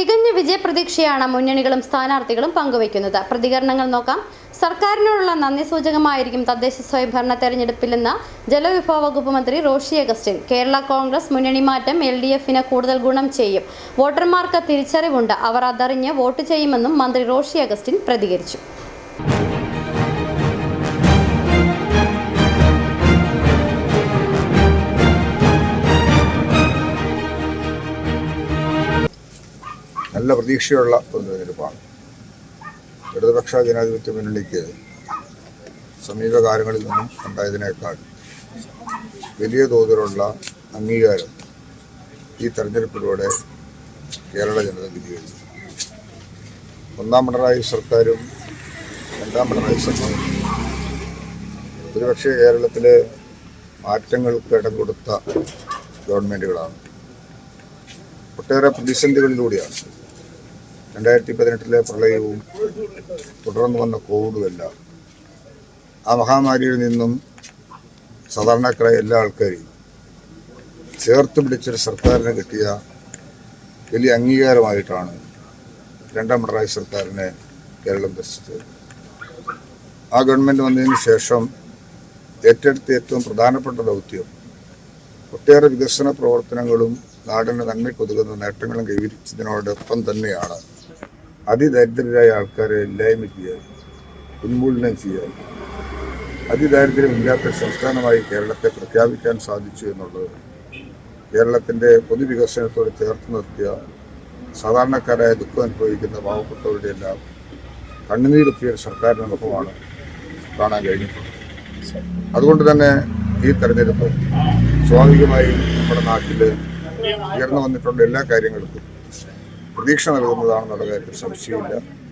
തികഞ്ഞ വിജയപ്രതീക്ഷയാണ് മുന്നണികളും സ്ഥാനാർത്ഥികളും പങ്കുവയ്ക്കുന്നത്. പ്രതികരണങ്ങൾ നോക്കാം. സർക്കാരിനോടുള്ള നന്ദി സൂചകമായിരിക്കും തദ്ദേശ സ്വയംഭരണ തെരഞ്ഞെടുപ്പിലെന്ന് ജലവിഭവ വകുപ്പ് മന്ത്രി റോഷി അഗസ്റ്റിൻ. കേരള കോൺഗ്രസ് മുന്നണി മാറ്റം എൽ ഡി എഫിന് കൂടുതൽ ഗുണം ചെയ്യും. വോട്ടർമാർക്ക് തിരിച്ചറിവുണ്ട്. അവർ അതറിഞ്ഞ് വോട്ട് ചെയ്യുമെന്നും മന്ത്രി റോഷി അഗസ്റ്റിൻ പ്രതികരിച്ചു. നല്ല പ്രതീക്ഷയുള്ള ഒരു തെരഞ്ഞെടുപ്പാണ് ഇടതുപക്ഷ ജനാധിപത്യ മുന്നണിക്ക് സമീപകാലങ്ങളിൽ നിന്നും ഉണ്ടായതിനേക്കാൾ വലിയ തോതിലുള്ള അംഗീകാരം ഈ തെരഞ്ഞെടുപ്പിലൂടെ കേരള ജനത വിധിയെഴുതി ഒന്നാം പിണറായി സർക്കാരും രണ്ടാം പിണറായി സർക്കാരും ഒരുപക്ഷെ കേരളത്തിലെ മാറ്റങ്ങൾക്ക് ഇടം കൊടുത്ത ഗവൺമെന്റുകളാണ് ഒട്ടേറെ പ്രതിസന്ധികളിലൂടെയാണ് രണ്ടായിരത്തി പതിനെട്ടിലെ പ്രളയവും തുടർന്ന് വന്ന കോവിഡുമെല്ലാം ആ മഹാമാരിയിൽ നിന്നും സാധാരണക്കാരായ എല്ലാ ആൾക്കാരെയും ചേർത്ത് പിടിച്ചൊരു സർക്കാരിന് കിട്ടിയ വലിയ അംഗീകാരമായിട്ടാണ് രണ്ടാം പിണറായി സർക്കാരിനെ കേരളം ദർശിച്ചത് ആ ഗവൺമെന്റ് വന്നതിന് ശേഷം ഏറ്റെടുത്ത ഏറ്റവും പ്രധാനപ്പെട്ട ദൗത്യം ഒട്ടേറെ വികസന പ്രവർത്തനങ്ങളും നാടിന് നന്മയ്ക്കൊതുകുന്ന നേട്ടങ്ങളും കൈവരിച്ചതിനോടൊപ്പം തന്നെയാണ് അതിദരിദ്രരായ ആൾക്കാരെ ഇല്ലായ്മ ചെയ്യാൻ ഉന്മൂലനം ചെയ്യാൻ അതിദാരിദ്ര്യമില്ലാത്ത സംസ്ഥാനമായി കേരളത്തെ പ്രഖ്യാപിക്കാൻ സാധിച്ചു എന്നുള്ളത് കേരളത്തിന്റെ പൊതുവികസനത്തോട് ചേർത്ത് നിർത്തിയ സാധാരണക്കാരായ ദുഃഖം അനുഭവിക്കുന്ന പാവപ്പെട്ടവരുടെ എല്ലാം കണ്ണുനീരൊപ്പിയ ഒരു സർക്കാരിന്റെ മുഖമാണ് കാണാൻ കഴിഞ്ഞിട്ടുള്ളത്. അതുകൊണ്ട് തന്നെ ഈ തെരഞ്ഞെടുപ്പ് സ്വാഭാവികമായും നമ്മുടെ നാട്ടിൽ ഉയർന്നു വന്നിട്ടുള്ള എല്ലാ കാര്യങ്ങൾക്കും പ്രതീക്ഷ നൽകുന്നതാണെന്നുള്ള കാര്യത്തിൽ സംശയമില്ല.